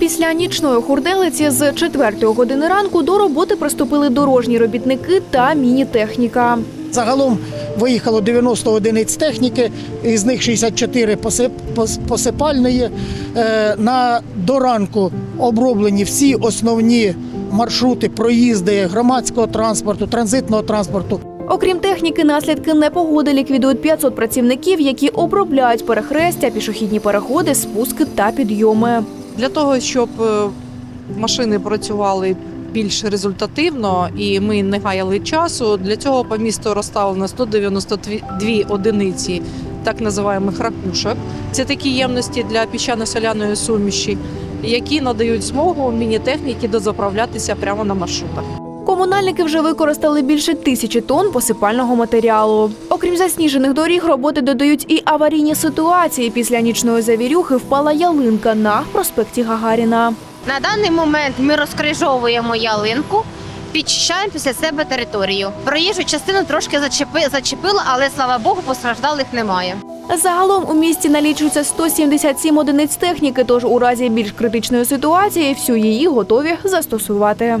Після нічної хурделиці з 4 години ранку до роботи приступили дорожні робітники та міні-техніка. Загалом виїхало 90 одиниць техніки, із них 64 посипальної. Е, На до ранку оброблені всі основні маршрути, проїзди громадського транспорту, транзитного транспорту. Окрім техніки, наслідки непогоди ліквідують 500 працівників, які обробляють перехрестя, пішохідні переходи, спуски та підйоми. Для того, щоб е, машини працювали більш результативно і ми не гаяли часу, для цього по місту розставлено 192 одиниці так називаємих ракушок. Це такі ємності для піщано-соляної суміші, які надають змогу міні-техніці дозаправлятися прямо на маршрутах. Комунальники вже використали більше тисячі тонн посипального матеріалу. Окрім засніжених доріг, роботи додають і аварійні ситуації. Після нічної завірюхи впала ялинка на проспекті Гагаріна. На даний момент ми розкрижовуємо ялинку, підчищаємо після себе територію. Проїжджу частину трошки зачепи, зачепила, але слава Богу, постраждалих немає. Загалом у місті налічується 177 одиниць техніки, тож у разі більш критичної ситуації всю її готові застосувати.